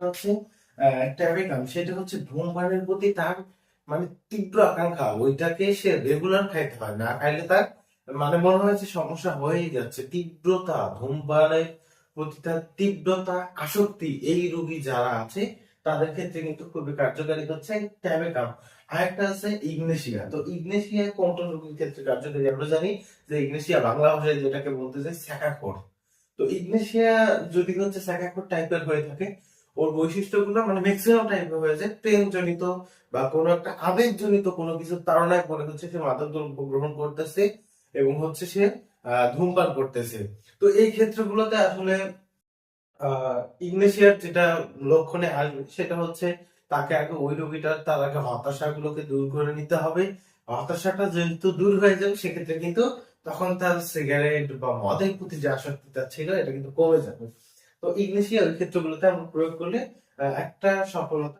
হচ্ছে ট্যাবেকাম সেটা হচ্ছে ধূমপানের প্রতি তার মানে তীব্র আকাঙ্ক্ষা। ওইটাকে সে রেগুলার খাইতে না। খাইলে তার মানে মনে সমস্যা যাচ্ছে। তীব্রতা ধূমপানের প্রতি তার তীব্রতা, আসক্তি, এই রোগী যারা আছে, তাদের ক্ষেত্রে কিন্তু খুবই কার্যকারী হচ্ছে ট্যাবেকাম আরেকটা আছে ইগনেশিয়া। তো ইগনেশিয়া কোন কোন রোগীর ক্ষেত্রে কার্যকারী? আমরা জানি যে ইগনেশিয়া বাংলা ভাষায় যেটাকে বলতে চাই স্যাকাকোর তো ইগনেশিয়া যদি হচ্ছে স্যাকাকোর টাইপের হয়ে থাকে ওর বৈশিষ্ট্যগুলো মানে ম্যাক্সিমাম টাইপের হয়ে যায় প্রেম জনিত বা কোনো একটা আবেগ জনিত কোনো কিছু তাড়নায় পরে হচ্ছে সে মাদক দ্রব্য গ্রহণ করতেছে এবং হচ্ছে সে ধূমপান করতেছে। তো এই ক্ষেত্রগুলোতে আসলে ইগনেশিয়ার যেটা লক্ষণে আসবে সেটা হচ্ছে তাকে আগে ওই রোগীটার, তার আগে হতাশাগুলোকে দূর করে নিতে হবে। হতাশাটা যেহেতু দূর হয়ে যাবে, সেক্ষেত্রে কিন্তু তখন তার সিগারেট বা মদের প্রতি যে আসক্তিটা ছিল, এটা কিন্তু কমে যাবে। তো ইগনেশিয়া ক্ষেত্রগুলোতে আমরা প্রয়োগ করলে একটা সফলতা